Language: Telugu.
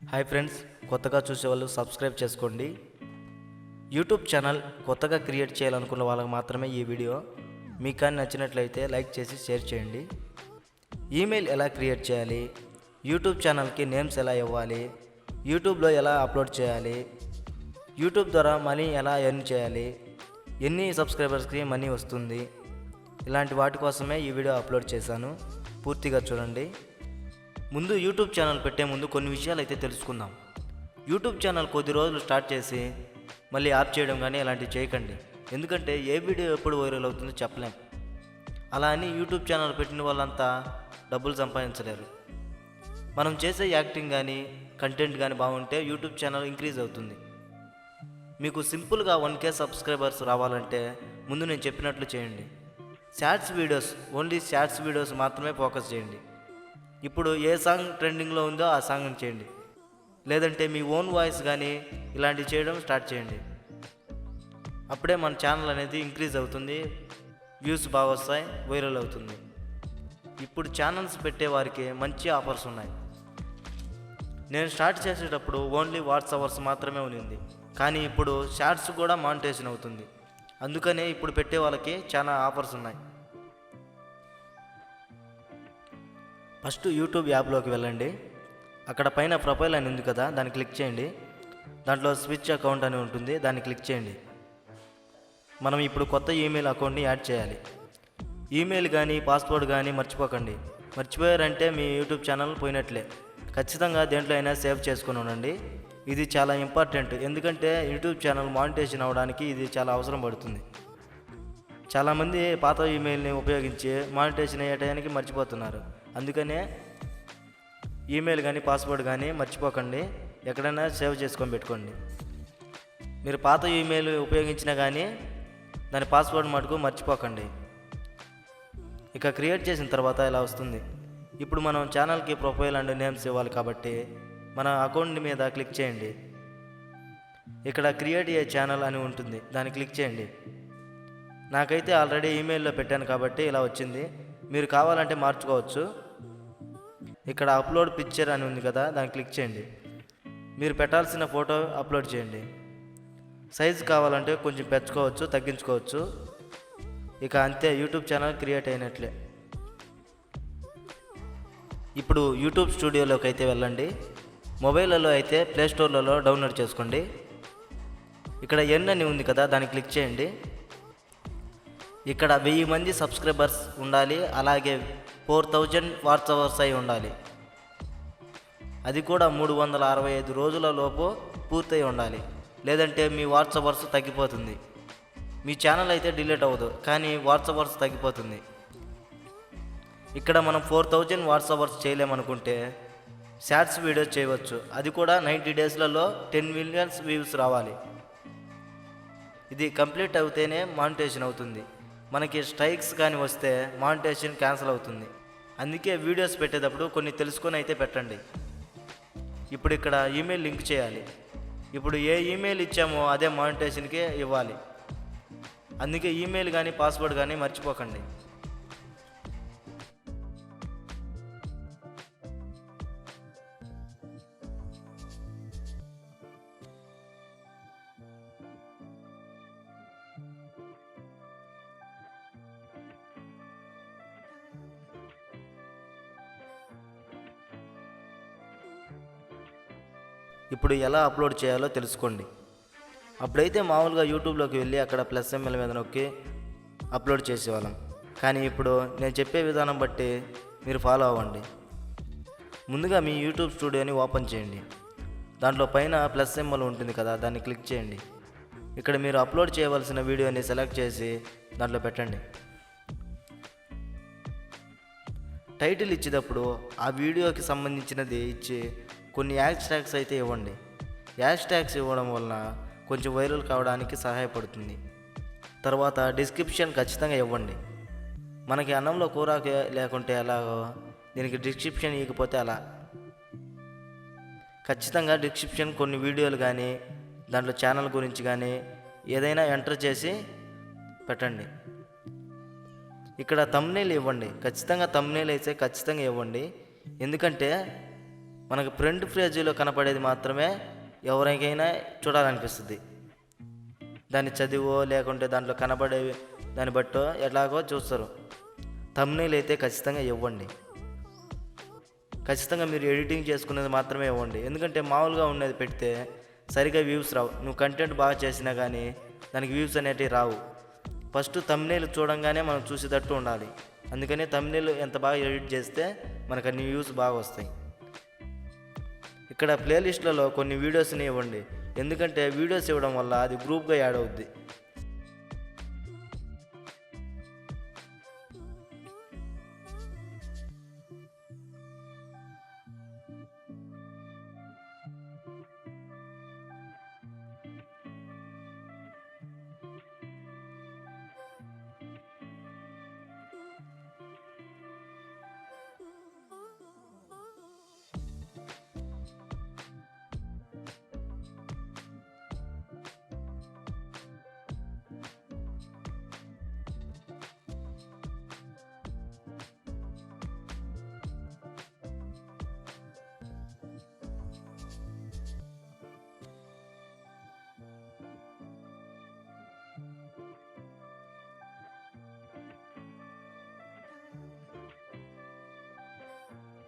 హాయ్ ఫ్రెండ్స్ కొత్తగా చూసేవాళ్ళు సబ్స్క్రైబ్ చేసుకోండి. యూట్యూబ్ ఛానల్ కొత్తగా క్రియేట్ చేయాలనుకున్న వాళ్ళకి మాత్రమే ఈ వీడియో. మీకు కానీ నచ్చినట్లయితే లైక్ చేసి షేర్ చేయండి. ఈమెయిల్ ఎలా క్రియేట్ చేయాలి? యూట్యూబ్ ఛానల్కి నేమ్స్ ఎలా ఇవ్వాలి? యూట్యూబ్లో ఎలా అప్లోడ్ చేయాలి? యూట్యూబ్ ద్వారా మనీ ఎలా ఎర్న్ చేయాలి? ఎన్ని సబ్స్క్రైబర్స్కి మనీ వస్తుంది? ఇలాంటి వాటి కోసమే ఈ వీడియో అప్లోడ్ చేశాను. పూర్తిగా చూడండి. ముందు యూట్యూబ్ ఛానల్ పెట్టే ముందు కొన్ని విషయాలు అయితే తెలుసుకుందాం. యూట్యూబ్ ఛానల్ కొద్ది రోజులు స్టార్ట్ చేసి మళ్ళీ ఆప్ చేయడం కానీ అలాంటివి చేయకండి. ఎందుకంటే ఏ వీడియో ఎప్పుడు వైరల్ అవుతుందో చెప్పలేం. అలా అని యూట్యూబ్ ఛానల్ పెట్టిన వాళ్ళంతా డబ్బులు సంపాదించలేరు. మనం చేసే యాక్టింగ్ కానీ కంటెంట్ కానీ బాగుంటే యూట్యూబ్ ఛానల్ ఇంక్రీజ్ అవుతుంది. మీకు సింపుల్గా వన్ కే సబ్స్క్రైబర్స్ రావాలంటే ముందు నేను చెప్పినట్లు చేయండి. Shorts videos only shorts videos మాత్రమే ఫోకస్ చేయండి. ఇప్పుడు ఏ సాంగ్ ట్రెండింగ్లో ఉందో ఆ సాంగ్ని చేయండి. లేదంటే మీ ఓన్ వాయిస్ కానీ ఇలాంటివి చేయడం స్టార్ట్ చేయండి. అప్పుడే మన ఛానల్ అనేది ఇంక్రీజ్ అవుతుంది వ్యూస్ బాగా వస్తాయి వైరల్ అవుతుంది. ఇప్పుడు ఛానల్స్ పెట్టే వారికి మంచి ఆఫర్స్ ఉన్నాయి. నేను స్టార్ట్ చేసేటప్పుడు ఓన్లీ వాట్స్ అవర్స్ మాత్రమే ఉన్నింది. కానీ ఇప్పుడు షార్ట్స్ కూడా మానిటేషన్ అవుతుంది. అందుకనే ఇప్పుడు పెట్టే వాళ్ళకి చాలా ఆఫర్స్ ఉన్నాయి. ఫస్ట్ యూట్యూబ్ యాప్లోకి వెళ్ళండి. అక్కడ పైన ప్రొఫైల్ అని ఉంది కదా దాన్ని క్లిక్ చేయండి. దాంట్లో స్విచ్ అకౌంట్ అని ఉంటుంది దాన్ని క్లిక్ చేయండి. మనం ఇప్పుడు కొత్త ఈమెయిల్ అకౌంట్ని యాడ్ చేయాలి. ఈమెయిల్ కానీ పాస్వర్డ్ కానీ మర్చిపోకండి. మర్చిపోయారంటే మీ యూట్యూబ్ ఛానల్ పోయినట్లే. ఖచ్చితంగా దేంట్లో అయినా సేవ్ చేసుకుని ఉండండి. ఇది చాలా ఇంపార్టెంట్ ఎందుకంటే యూట్యూబ్ ఛానల్ మానిటేషన్ అవ్వడానికి ఇది చాలా అవసరం పడుతుంది. చాలామంది పాత ఈమెయిల్ని ఉపయోగించి మానిటేషన్ అయ్యే టయానికి మర్చిపోతున్నారు. అందుకనే ఈమెయిల్ కానీ పాస్వర్డ్ కానీ మర్చిపోకండి. ఎక్కడైనా సేవ్ చేసుకొని పెట్టుకోండి. మీరు పాత ఈమెయిల్ ఉపయోగించినా కానీ దాని పాస్వర్డ్ మటుకు మర్చిపోకండి. ఇక క్రియేట్ చేసిన తర్వాత ఇలా వస్తుంది. ఇప్పుడు మనం ఛానల్కి ప్రొఫైల్ అండ్ నేమ్స్ ఇవ్వాలి కాబట్టి మన అకౌంట్ మీద క్లిక్ చేయండి. ఇక్కడ క్రియేట్ ఏ ఛానల్ అని ఉంటుంది. దాన్ని క్లిక్ చేయండి. నాకైతే ఆల్రెడీ ఈమెయిల్లో పెట్టాను కాబట్టి ఇలా వచ్చింది. మీరు కావాలంటే మార్చుకోవచ్చు. ఇక్కడ అప్లోడ్ పిక్చర్ అని ఉంది కదా దాన్ని క్లిక్ చేయండి. మీరు పెట్టాల్సిన ఫోటో అప్లోడ్ చేయండి. సైజ్ కావాలంటే కొంచెం పెంచుకోవచ్చు తగ్గించుకోవచ్చు. ఇక అంతే యూట్యూబ్ ఛానల్ క్రియేట్ అయినట్లే. ఇప్పుడు యూట్యూబ్ స్టూడియోలోకి అయితే వెళ్ళండి. మొబైల్లో అయితే ప్లే స్టోర్లలో డౌన్లోడ్ చేసుకోండి. ఇక్కడ ఎన్ అని ఉంది కదా దాన్ని క్లిక్ చేయండి. ఇక్కడ వెయ్యి మంది సబ్స్క్రైబర్స్ ఉండాలి అలాగే ఫోర్ థౌజండ్ వాట్స్ అవర్స్ అయి ఉండాలి. అది కూడా మూడు వందల అరవై ఐదు రోజుల లోపు పూర్తయి ఉండాలి. లేదంటే మీ వాట్స్ అవర్స్ తగ్గిపోతుంది. మీ ఛానల్ అయితే డిలీట్ అవ్వదు కానీ వాట్స్ అవర్స్ తగ్గిపోతుంది. ఇక్కడ మనం ఫోర్ థౌజండ్ వాట్స్ అవర్స్ చేయలేమనుకుంటే షార్ట్స్ వీడియోస్ చేయవచ్చు. అది కూడా నైంటీ డేస్లలో టెన్ మిలియన్స్ వ్యూస్ రావాలి. ఇది కంప్లీట్ అవుతేనే మానిటేషన్ అవుతుంది. మనకి స్ట్రైక్స్ కానీ వస్తే మానిటేషన్ క్యాన్సిల్ అవుతుంది. అందుకే వీడియోస్ పెట్టేటప్పుడు కొన్ని తెలుసుకొని అయితే పెట్టండి. ఇప్పుడు ఇక్కడ ఈమెయిల్ లింక్ చేయాలి. ఇప్పుడు ఏ ఈమెయిల్ ఇచ్చామో అదే మానిటేషన్కే ఇవ్వాలి. అందుకే ఈమెయిల్ కానీ పాస్వర్డ్ కానీ మర్చిపోకండి. ఇప్పుడు ఎలా అప్లోడ్ చేయాలో తెలుసుకోండి. అప్పుడైతే మామూలుగా యూట్యూబ్లోకి వెళ్ళి అక్కడ ప్లస్ ఎంఎల్ మీద నొక్కి అప్లోడ్ చేసేవాళ్ళం. కానీ ఇప్పుడు నేను చెప్పే విధానం బట్టి మీరు ఫాలో అవ్వండి. ముందుగా మీ యూట్యూబ్ స్టూడియోని ఓపెన్ చేయండి. దాంట్లో పైన ప్లస్ సింబల్ ఉంటుంది కదా దాన్ని క్లిక్ చేయండి. ఇక్కడ మీరు అప్లోడ్ చేయవలసిన వీడియోని సెలెక్ట్ చేసి దాంట్లో పెట్టండి. టైటిల్ ఇచ్చేటప్పుడు ఆ వీడియోకి సంబంధించినది ఇచ్చి కొన్ని యాష్ ట్యాగ్స్ అయితే ఇవ్వండి. యాష్ ట్యాగ్స్ ఇవ్వడం వలన కొంచెం వైరల్ కావడానికి సహాయపడుతుంది. తర్వాత డిస్క్రిప్షన్ ఖచ్చితంగా ఇవ్వండి. మనకి అన్నంలో కూర లేకుంటే ఎలాగో? దీనికి డిస్క్రిప్షన్ ఇవ్వకపోతే అలా. ఖచ్చితంగా డిస్క్రిప్షన్ కొన్ని వీడియోలు కానీ దాంట్లో ఛానల్ గురించి కానీ ఏదైనా ఎంటర్ చేసి పెట్టండి. ఇక్కడ తమ్నేల్ ఇవ్వండి. ఖచ్చితంగా తమ్నేల్ అయితే ఖచ్చితంగా ఇవ్వండి. ఎందుకంటే మనకు ఫ్రంట్ పేజీలో కనపడేది మాత్రమే ఎవరికైనా చూడాలనిపిస్తుంది. దాన్ని చదివో లేకుంటే దాంట్లో కనపడేవి దాన్ని బట్టో ఎలాగో చూస్తారు. తమ్నైల్ అయితే ఖచ్చితంగా ఇవ్వండి. ఖచ్చితంగా మీరు ఎడిటింగ్ చేసుకునేది మాత్రమే ఇవ్వండి. ఎందుకంటే మామూలుగా ఉన్నది పెడితే సరిగా వ్యూస్ రావు. నువ్వు కంటెంట్ బాగా చేసినా కానీ దానికి వ్యూస్ అనేటివి రావు. ఫస్ట్ తమ్నేల్ చూడంగానే మనం చూసేటట్టు ఉండాలి. అందుకని తమ్నేల్ ఎంత బాగా ఎడిట్ చేస్తే మనకు అన్ని వ్యూస్ బాగా వస్తాయి. ఇక్కడ ప్లేలిస్ట్లలో కొన్ని వీడియోస్ని ఇవ్వండి. ఎందుకంటే వీడియోస్ ఇవ్వడం వల్ల అది గ్రూప్గా యాడ్ అవుద్ది.